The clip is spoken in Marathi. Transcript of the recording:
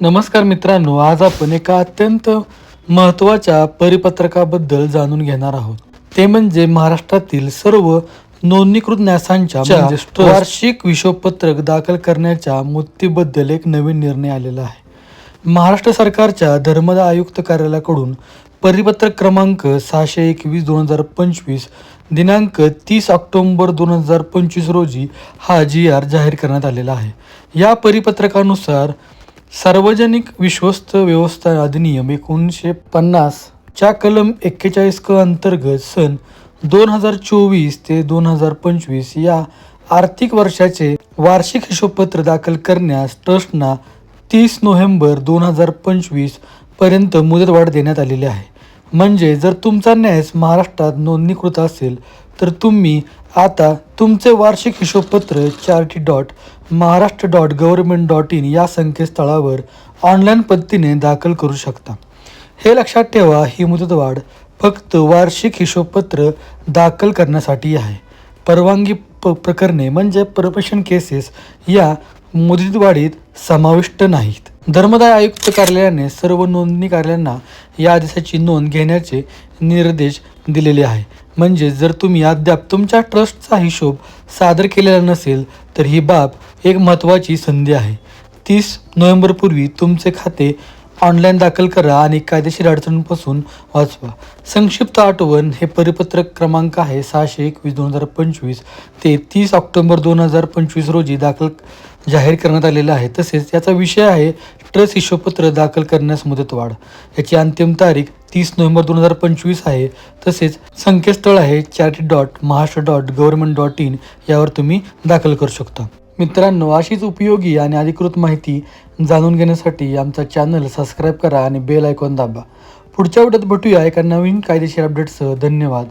नमस्कार मित्रांनो आज आपण एका अत्यंत महत्त्वाच्या परिपत्रकाबद्दल जाणून घेणार आहोत. ते म्हणजे महाराष्ट्रातील सर्व नोंदणीकृत न्यासांच्या trust वार्षिक विश्वपत्रक दाखल करण्याच्या मुदतीबद्दल एक नवीन निर्णय आलेला आहे. महाराष्ट्र सरकारच्या धर्मदाय आयुक्त कार्यालयाकडून परिपत्रक क्रमांक सहाशे एकवीस दोन हजार पंचवीस दिनांक तीस ऑक्टोंबर दोन हजार पंचवीस रोजी हा जी आर जाहीर करण्यात आलेला आहे. या परिपत्रकानुसार सार्वजनिक विश्वस्त व्यवस्था अधिनियम एकोणीसशे पन्नासच्या कलम एक्केचाळीस क अंतर्गत सन दोन हजार चोवीस ते दोन हजार पंचवीस या आर्थिक वर्षाचे वार्षिक हिशोबपत्र दाखल करण्यास ट्रस्टना तीस नोव्हेंबर दोन हजार पंचवीसपर्यंत मुदतवाढ देण्यात आलेली आहे. म्हणजे जर तुमचा न्यास महाराष्ट्रात नोंदणीकृत असेल तर तुम्ही आता तुमचे वार्षिक हिशोबपत्र charity dot Maharashtra dot government dot in या संकेतस्थळावर ऑनलाईन पद्धतीने दाखल करू शकता. हे लक्षात ठेवा ही मुदतवाढ फक्त वार्षिक हिशोबपत्र दाखल करण्यासाठी आहे. परवानगी प प्रकरणे म्हणजे परमिशन केसेस या मुदतवाढीत समाविष्ट नाहीत. धर्मदाय आयुक्त कार्यालयाने सर्व नोंदणी कार्यालयांना या आदेशाची नोंद घेण्याचे निर्देश दिलेले आहे. म्हणजे जर तुम्ही अद्याप तुमच्या ट्रस्टचा हिशोब सादर केलेला नसेल तर ही बाब एक महत्त्वाची संधी आहे. तीस नोव्हेंबरपूर्वी तुमचे खाते ऑनलाईन दाखल करा आणि कायदेशीर अडचणींपासून वाचवा. संक्षिप्त आठवण हे परिपत्रक क्रमांक आहे सहाशे एकवीस दोन हजार पंचवीस ते तीस ऑक्टोबर दोन हजार पंचवीस रोजी दाखल जाहीर करण्यात आलेलं आहे. तसेच याचा विषय आहे ट्रस्ट हिशोपत्र दाखल करण्यास मुदतवाढ याची अंतिम तारीख तीस नोव्हेंबर दोन हजार पंचवीस आहे. तसेच संकेतस्थळ आहे charity dot Maharashtra dot government dot in यावर तुम्ही दाखल करू शकता. मित्रांनो अशीच उपयोगी आणि अधिकृत माहिती जाणून घेण्यासाठी आमचा चॅनल सबस्क्राईब करा आणि बेल आयकॉन दाबा. पुढच्या व्हिडिओत भेटूया एका नवीन कायदेशीर अपडेटसह धन्यवाद.